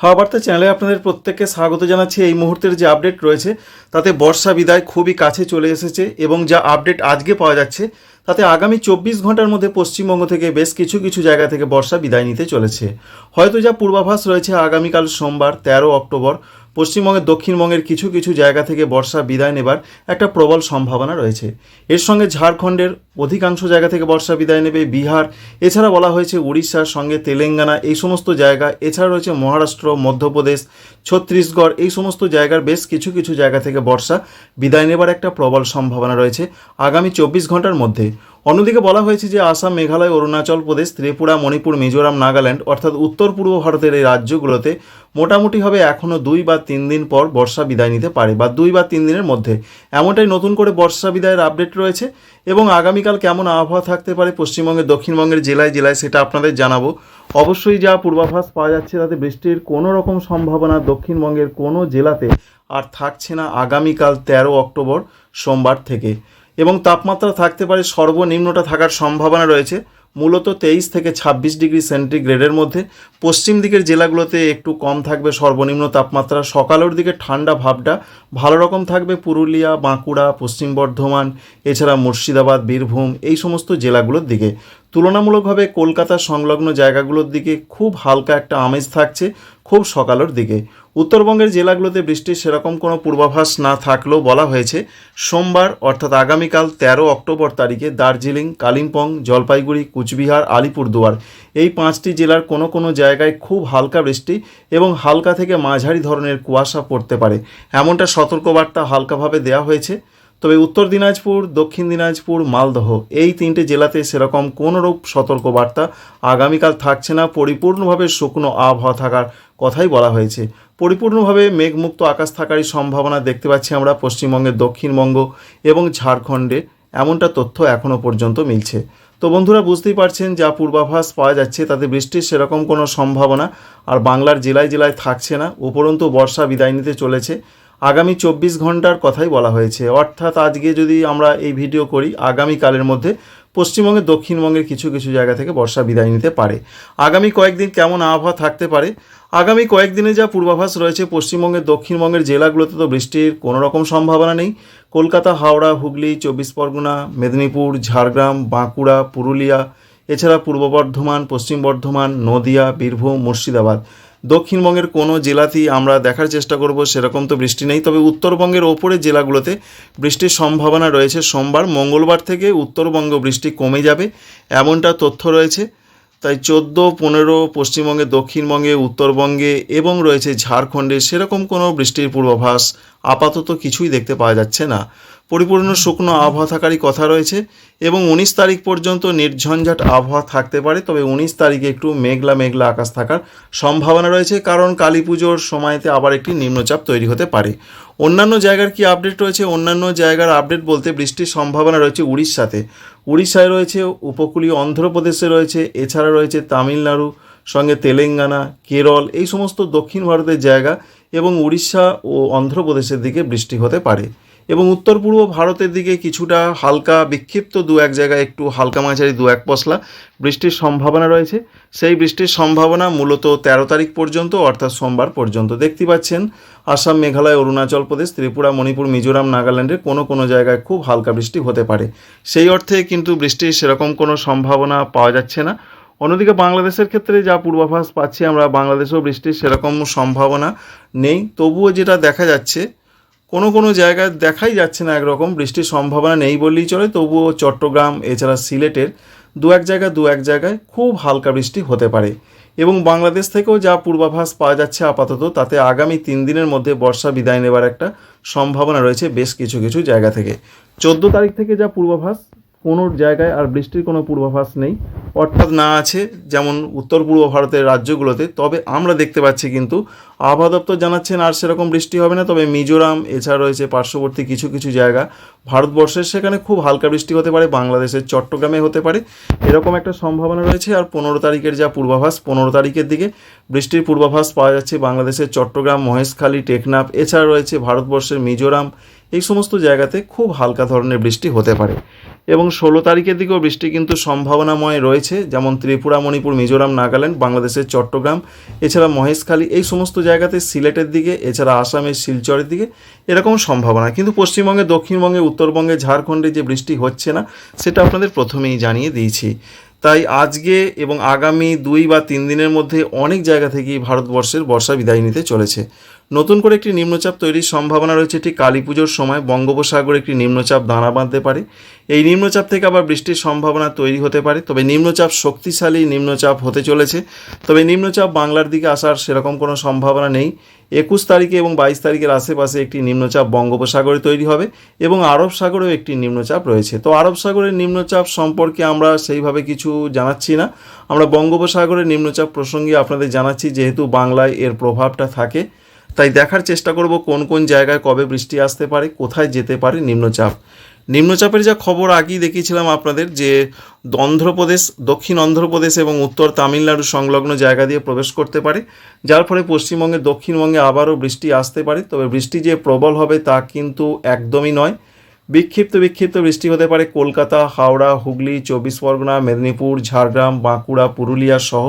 হাওয়া বার্তা চ্যানেলে আপনাদের প্রত্যেককে স্বাগত জানাচ্ছি। এই মুহূর্তের যে আপডেট রয়েছে, তাতে বর্ষা বিদায় খুবই কাছে চলে এসেছে এবং যা আপডেট আজকে পাওয়া যাচ্ছে, তাতে আগামী চব্বিশ ঘণ্টার মধ্যে পশ্চিমবঙ্গ থেকে বেশ কিছু কিছু জায়গা থেকে বর্ষা বিদায় নিতে চলেছে। হয়তো যা পূর্বাভাস রয়েছে আগামীকাল সোমবার, তেরো অক্টোবর পশ্চিমবঙ্গের, দক্ষিণবঙ্গের কিছু কিছু জায়গা থেকে বর্ষা বিদায় নেবার একটা প্রবল সম্ভাবনা রয়েছে। এর সঙ্গে ঝাড়খণ্ডের অধিকাংশ জায়গা থেকে বর্ষা বিদায় নেবে বিহার। এছাড়া বলা হয়েছে উড়িষ্যার সঙ্গে তেলেঙ্গানা, এই সমস্ত জায়গা। এছাড়া রয়েছে মহারাষ্ট্র, মধ্যপ্রদেশ, ছত্তিশগড়, এই সমস্ত জায়গার বেশ কিছু কিছু জায়গা থেকে বর্ষা বিদায় নেবার একটা প্রবল সম্ভাবনা রয়েছে আগামী চব্বিশ ঘণ্টার মধ্যে। অন্যদিকে বলা হয়েছে যে আসাম, মেঘালয়, অরুণাচল প্রদেশ, ত্রিপুরা, মণিপুর, মিজোরাম, নাগাল্যান্ড অর্থাৎ উত্তর পূর্ব ভারতের এই রাজ্যগুলোতে মোটামুটিভাবে এখনও দুই বা তিন দিন পর বর্ষা বিদায় নিতে পারে বা দুই বা তিন দিনের মধ্যে। এমনটাই নতুন করে বর্ষা বিদায়ের আপডেট রয়েছে এবং আগামীকাল কেমন আবহাওয়া থাকতে পারে পশ্চিমবঙ্গের, দক্ষিণবঙ্গের জেলায় জেলায় সেটা আপনাদের জানাব। অবশ্যই যা পূর্বাভাস পাওয়া যাচ্ছে তাতে বৃষ্টির কোনো রকম সম্ভাবনা দক্ষিণবঙ্গের কোনো জেলাতে আর থাকছে না আগামীকাল তেরো অক্টোবর সোমবার থেকে। এবং তাপমাত্রা থাকতে পারে সর্বনিম্নটা থাকার সম্ভাবনা রয়েছে, মূলত তেইশ থেকে ছাব্বিশ ডিগ্রি সেন্টিগ্রেডের মধ্যে। পশ্চিম দিকের জেলাগুলোতে একটু কম থাকবে সর্বনিম্ন তাপমাত্রা, সকালের দিকে ঠান্ডা ভাবটা ভালো রকম থাকবে পুরুলিয়া, বাঁকুড়া, পশ্চিম বর্ধমান, এছাড়া মুর্শিদাবাদ, বীরভূম, এই সমস্ত জেলাগুলোর দিকে। তুলনামূলকভাবে কলকাতা সংলগ্ন জায়গাগুলোর দিকে খুব হালকা একটা আমেজ থাকছে খুব সকালের দিকে। উত্তরবঙ্গের জেলাগুলোতে বৃষ্টির সেরকম কোনো পূর্বাভাস না থাকলেও বলা হয়েছে, সোমবার অর্থাৎ আগামীকাল তেরো অক্টোবর তারিখে দার্জিলিং, কালিম্পং, জলপাইগুড়ি, কুচবিহার, আলিপুরদুয়ার এই পাঁচটি জেলার কোনো কোনো জায়গায় খুব হালকা বৃষ্টি এবং হালকা থেকে মাঝারি ধরনের কুয়াশা পড়তে পারে। এমনটা সতর্কবার্তা হালকাভাবে দেওয়া হয়েছে। তবে উত্তর দিনাজপুর, দক্ষিণ দিনাজপুর, মালদহ এই তিনটে জেলাতে সেরকম কোনোরূপ সতর্কবার্তা আগামীকাল থাকছে না। পরিপূর্ণভাবে শুকনো আবহাওয়া থাকার কথাই বলা হয়েছে। পরিপূর্ণভাবে মেঘমুক্ত আকাশ থাকারই সম্ভাবনা দেখতে পাচ্ছি আমরা পশ্চিমবঙ্গের দক্ষিণবঙ্গ এবং ঝাড়খণ্ডে। এমনটা তথ্য এখনও পর্যন্ত মিলছে। তো বন্ধুরা, বুঝতেই পারছেন যা পূর্বাভাস পাওয়া যাচ্ছে, তাতে বৃষ্টির সেরকম কোনো সম্ভাবনা আর বাংলার জেলায় জেলায় থাকছে না। উপরন্তু বর্ষা বিদায় নিতে চলেছে। আগামী চব্বিশ ঘণ্টার কথাই বলা হয়েছে। অর্থাৎ আজকে যদি আমরা এই ভিডিও করি, আগামীকালের মধ্যে পশ্চিমবঙ্গের দক্ষিণবঙ্গের কিছু কিছু জায়গা থেকে বর্ষা বিদায় নিতে পারে। আগামী কয়েকদিন কেমন আবহাওয়া থাকতে পারে? আগামী কয়েকদিনে যা পূর্বাভাস রয়েছে পশ্চিমবঙ্গের দক্ষিণবঙ্গের জেলাগুলোতে তো বৃষ্টির কোনো রকম সম্ভাবনা নেই। কলকাতা, হাওড়া, হুগলি, চব্বিশ পরগনা, মেদিনীপুর, ঝাড়গ্রাম, বাঁকুড়া, পুরুলিয়া, এছাড়া পূর্ব বর্ধমান, পশ্চিম বর্ধমান, নদিয়া, বীরভূম, মুর্শিদাবাদ। দক্ষিণবঙ্গের কোনো জেলাতেই আমরা দেখার চেষ্টা করব, সেরকম তো বৃষ্টি নেই। তবে উত্তরবঙ্গের ওপরের জেলাগুলোতে বৃষ্টির সম্ভাবনা রয়েছে। সোমবার, মঙ্গলবার থেকে উত্তরবঙ্গ বৃষ্টি কমে যাবে, এমনটা তথ্য রয়েছে। তাই চোদ্দ, পনেরো পশ্চিমবঙ্গে, দক্ষিণবঙ্গে, উত্তরবঙ্গে এবং রয়েছে ঝাড়খণ্ডে সেরকম কোনো বৃষ্টির পূর্বাভাস আপাতত কিছুই দেখতে পাওয়া যাচ্ছে না। পরিপূর্ণ শুকনো আবহাওয়া থাকারই কথা রয়েছে এবং উনিশ তারিখ পর্যন্ত নির্ঝঞ্ঝাট আবহাওয়া থাকতে পারে, তবে উনিশ তারিখে একটু মেঘলা মেঘলা আকাশ থাকার সম্ভাবনা রয়েছে, কারণ কালী পুজোর সময়তে আবার একটি নিম্নচাপ তৈরি হতে পারে। অন্যান্য জায়গার কি আপডেট রয়েছে? অন্যান্য জায়গার আপডেট বলতে বৃষ্টির সম্ভাবনা রয়েছে উড়িষ্যাতে। উড়িষ্যায় রয়েছে উপকূলীয় অন্ধ্রপ্রদেশে রয়েছে, এছাড়া রয়েছে তামিলনাড়ু, সঙ্গে তেলেঙ্গানা, কেরল, এই সমস্ত দক্ষিণ ভারতের জায়গা এবং উড়িষ্যা ও অন্ধ্রপ্রদেশের দিকে বৃষ্টি হতে পারে। এবং উত্তর পূর্ব ভারতের দিকে কিছুটা হালকা বিক্ষিপ্ত দু এক জায়গায় একটু হালকা মাঝারি দু এক পশলা বৃষ্টির সম্ভাবনা রয়েছে। সেই বৃষ্টির সম্ভাবনা মূলত তেরো তারিখ পর্যন্ত অর্থাৎ সোমবার পর্যন্ত। দেখতে পাচ্ছেন আসাম, মেঘালয়, অরুণাচল প্রদেশ, ত্রিপুরা, মণিপুর, মিজোরাম, নাগাল্যান্ডের কোনো কোনো জায়গায় খুব হালকা বৃষ্টি হতে পারে। সেই অর্থে কিন্তু বৃষ্টির সেরকম কোনো সম্ভাবনা পাওয়া যাচ্ছে না। অন্যদিকে বাংলাদেশের ক্ষেত্রে যা পূর্বাভাস পাচ্ছি আমরা, বাংলাদেশেও বৃষ্টির সেরকম সম্ভাবনা নেই। তবুও যেটা দেখা যাচ্ছে কোনো কোনো জায়গায় দেখাই যাচ্ছে না একরকম, বৃষ্টির সম্ভাবনা নেই বললেই চলে। তবুও চট্টগ্রাম, এছাড়া সিলেটের দু এক জায়গায় দু এক জায়গায় খুব হালকা বৃষ্টি হতে পারে। এবং বাংলাদেশ থেকেও যা পূর্বাভাস পাওয়া যাচ্ছে আপাতত, তাতে আগামী তিন দিনের মধ্যে বর্ষা বিদায় নেবার একটা সম্ভাবনা রয়েছে বেশ কিছু কিছু জায়গা থেকে। চোদ্দ তারিখ থেকে যা পূর্বাভাস কোনো জায়গায় আর বৃষ্টির কোনো পূর্বাভাস নেই। অর্থাৎ না আছে যেমন উত্তর পূর্ব ভারতের রাজ্যগুলোতে, তবে আমরা দেখতে পাচ্ছি কিন্তু আবহাওয়া দপ্তর জানাচ্ছেন আর সেরকম বৃষ্টি হবে না। তবে মিজোরাম, এছাড়া রয়েছে পার্শ্ববর্তী কিছু কিছু জায়গা। ভারতবর্ষের সেখানে খুব হালকা বৃষ্টি হতে পারে, বাংলাদেশের চট্টগ্রামে হতে পারে। এরকম একটা সম্ভাবনা রয়েছে আর পনেরো তারিখের যা পূর্বাভাস, পনেরো তারিখের দিকে বৃষ্টির পূর্বাভাস পাওয়া যাচ্ছে বাংলাদেশের চট্টগ্রাম, মহেশখালী, টেকনাফ, এছাড়া রয়েছে ভারতবর্ষের মিজোরাম। এই সমস্ত জায়গাতে খুব হালকা ধরনের বৃষ্টি হতে পারে। এবং ষোলো তারিখের দিকেও বৃষ্টি কিন্তু সম্ভাবনাময় রয়েছে, যেমন ত্রিপুরা, মণিপুর, মিজোরাম, নাগাল্যান্ড, বাংলাদেশের চট্টগ্রাম, এছাড়া মহেশখালী, এই সমস্ত জায়গাতে সিলেটের দিকে, এছাড়া আসামের শিলচরের দিকে এরকম সম্ভাবনা। কিন্তু পশ্চিমবঙ্গে, দক্ষিণবঙ্গে, উত্তরবঙ্গে, ঝাড়খণ্ডে যে বৃষ্টি হচ্ছে না, সেটা আপনাদের প্রথমেই জানিয়ে দিয়েছি। তাই আজকে এবং আগামী দুই বা তিন দিনের মধ্যে অনেক জায়গা থেকেই ভারতবর্ষের বর্ষা বিদায় নিতে চলেছে। নতুন করে একটি নিম্নচাপ তৈরির সম্ভাবনা রয়েছে ঠিক কালী পুজোর সময়। বঙ্গোপসাগরে একটি নিম্নচাপ দানা বাঁধতে পারে। এই নিম্নচাপ থেকে আবার বৃষ্টির সম্ভাবনা তৈরি হতে পারে। তবে নিম্নচাপ শক্তিশালী নিম্নচাপ হতে চলেছে। তবে নিম্নচাপ বাংলার দিকে আসার সেরকম কোনো সম্ভাবনা নেই। একুশ তারিখে এবং বাইশ তারিখের আশেপাশে একটি নিম্নচাপ বঙ্গোপসাগরে তৈরি হবে এবং আরব সাগরেও একটি নিম্নচাপ রয়েছে। তো আরব সাগরের নিম্নচাপ সম্পর্কে আমরা সেইভাবে কিছু জানাচ্ছি না। আমরা বঙ্গোপসাগরের নিম্নচাপ প্রসঙ্গে আপনাদের জানাচ্ছি, যেহেতু বাংলায় এর প্রভাবটা থাকে। তাই দেখার চেষ্টা করব কোন কোন জায়গায় কবে বৃষ্টি আসতে পারে, কোথায় যেতে পারে নিম্নচাপ। নিম্নচাপের যা খবর আগেই দেখিয়েছিলাম আপনাদের যে অন্ধ্রপ্রদেশ, দক্ষিণ অন্ধ্রপ্রদেশ এবং উত্তর তামিলনাড়ু সংলগ্ন জায়গা দিয়ে প্রবেশ করতে পারে। যার ফলে পশ্চিমবঙ্গে, দক্ষিণবঙ্গে আবারও বৃষ্টি আসতে পারে। তবে বৃষ্টি যে প্রবল হবে তা কিন্তু একদমই নয়। বিক্ষিপ্ত বিক্ষিপ্ত বৃষ্টি হতে পারে কলকাতা, হাওড়া, হুগলি, চব্বিশ পরগনা, মেদিনীপুর, ঝাড়গ্রাম, বাঁকুড়া, পুরুলিয়া সহ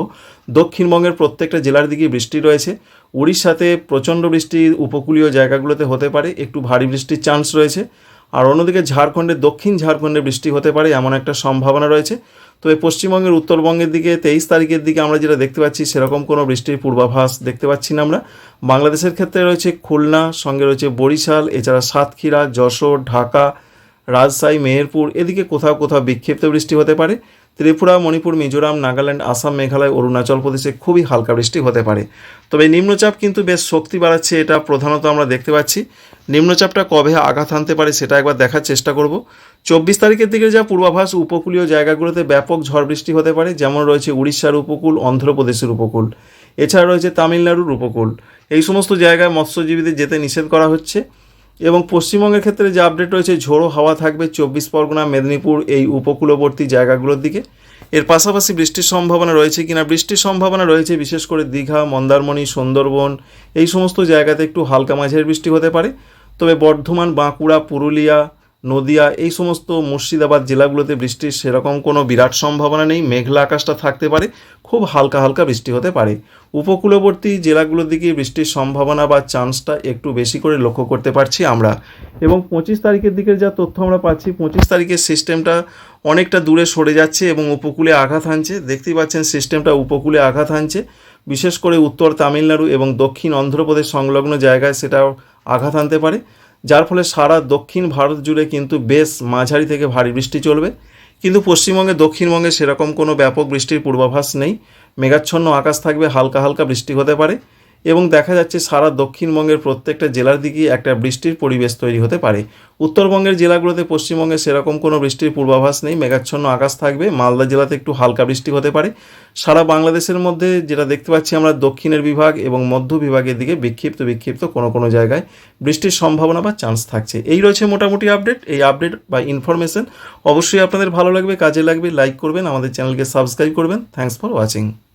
দক্ষিণবঙ্গের প্রত্যেকটা জেলার দিকে বৃষ্টি রয়েছে। উড়িষ্যাতে প্রচণ্ড বৃষ্টি উপকূলীয় জায়গাগুলোতে হতে পারে, একটু ভারী বৃষ্টির চান্স রয়েছে। আর অন্যদিকে ঝাড়খণ্ডের দক্ষিণ ঝাড়খণ্ডে বৃষ্টি হতে পারে এমন একটা সম্ভাবনা রয়েছে। তবে পশ্চিমবঙ্গের উত্তরবঙ্গের দিকে তেইশ তারিখের দিকে আমরা যেটা দেখতে পাচ্ছি, সেরকম কোনো বৃষ্টির পূর্বাভাস দেখতে পাচ্ছি না আমরা। বাংলাদেশের ক্ষেত্রে রয়েছে খুলনা, সঙ্গে রয়েছে বরিশাল, এছাড়া সাতক্ষীরা, যশোর, ঢাকা, রাজশাহী, মেহেরপুর, এদিকে কোথাও কোথাও বিক্ষিপ্ত বৃষ্টি হতে পারে। ত্রিপুরা, মণিপুর, মিজোরাম, নাগাল্যান্ড, আসাম, মেঘালয়, অরুণাচল প্রদেশে খুবই হালকা বৃষ্টি হতে পারে। তবে নিম্নচাপ কিন্তু বেশ শক্তি বাড়াচ্ছে, এটা প্রধানত আমরা দেখতে পাচ্ছি। নিম্নচাপটা কবে আঘাত আনতে পারে সেটা একবার দেখার চেষ্টা করব। চব্বিশ তারিখের দিকে যা পূর্বাভাস, উপকূলীয় জায়গাগুলোতে ব্যাপক ঝড় বৃষ্টি হতে পারে, যেমন রয়েছে উড়িষ্যার উপকূল, অন্ধ্রপ্রদেশের উপকূল। এছাড়া রয়েছে তামিলনাড়ুর উপকূল। এই সমস্ত জায়গায় মৎস্যজীবীদের যেতে নিষেধ করা হচ্ছে। এবং পশ্চিমবঙ্গের ক্ষেত্রে যে আপডেট রয়েছে, ঝোড়ো হাওয়া থাকবে চব্বিশ পরগনা, মেদিনীপুর, এই উপকূলবর্তী জায়গাগুলোর দিকে। এর পাশাপাশি বৃষ্টির সম্ভাবনা রয়েছে কিনা? বৃষ্টির সম্ভাবনা রয়েছে, বিশেষ করে দীঘা, মন্দারমণি, সুন্দরবন, এই সমস্ত জায়গাতে একটু হালকা মাঝের বৃষ্টি হতে পারে। তবে বর্ধমান, বাঁকুড়া, পুরুলিয়া নদিয়া, এই সমস্ত মুর্শিদাবাদ জেলাগুলোতে বৃষ্টির সেরকম কোনো বিরাট সম্ভাবনা নেই। মেঘলা আকাশটা থাকতে পারে, খুব হালকা হালকা বৃষ্টি হতে পারে। উপকূলবর্তী জেলাগুলোর দিকে বৃষ্টির সম্ভাবনা বা চান্সটা একটু বেশি করে লক্ষ্য করতে পারছি আমরা। এবং পঁচিশ তারিখের দিকের যা তথ্য আমরা পাচ্ছি, পঁচিশ তারিখের সিস্টেমটা অনেকটা দূরে সরে যাচ্ছে এবং উপকূলে আঘাত হানছে। দেখতেই পাচ্ছেন সিস্টেমটা উপকূলে আঘাত হানছে। বিশেষ করে উত্তর তামিলনাড়ু এবং দক্ষিণ অন্ধ্রপ্রদেশ সংলগ্ন জায়গায় সেটাও আঘাত হানতে পারে। যার ফলে সারা দক্ষিণ ভারত জুড়ে কিন্তু বেশ মাঝারি থেকে ভারী বৃষ্টি চলবে। কিন্তু পশ্চিমবঙ্গে, দক্ষিণবঙ্গে সেরকম কোনো ব্যাপক বৃষ্টির পূর্বাভাস নেই। মেঘাচ্ছন্ন আকাশ থাকবে, হালকা হালকা বৃষ্টি হতে পারে। এবং দেখা যাচ্ছে সারা দক্ষিণবঙ্গের প্রত্যেকটা জেলার দিকেই একটা বৃষ্টির পরিবেশ তৈরি হতে পারে। উত্তরবঙ্গের জেলাগুলোতে পশ্চিমবঙ্গে সেরকম কোনো বৃষ্টির পূর্বাভাস নেই। মেঘাচ্ছন্ন আকাশ থাকবে। মালদা জেলাতে একটু হালকা বৃষ্টি হতে পারে। সারা বাংলাদেশের মধ্যে যেটা দেখতে পাচ্ছি আমরা, দক্ষিণের বিভাগ এবং মধ্য বিভাগের দিকে বিক্ষিপ্ত বিক্ষিপ্ত কোনো কোনো জায়গায় বৃষ্টির সম্ভাবনা বা চান্স থাকছে। এই রয়েছে মোটামুটি আপডেট। এই আপডেট বা ইনফরমেশন অবশ্যই আপনাদের ভালো লাগবে, কাজে লাগবে। লাইক করবেন, আমাদের চ্যানেলকে সাবস্ক্রাইব করবেন। Thanks for watching.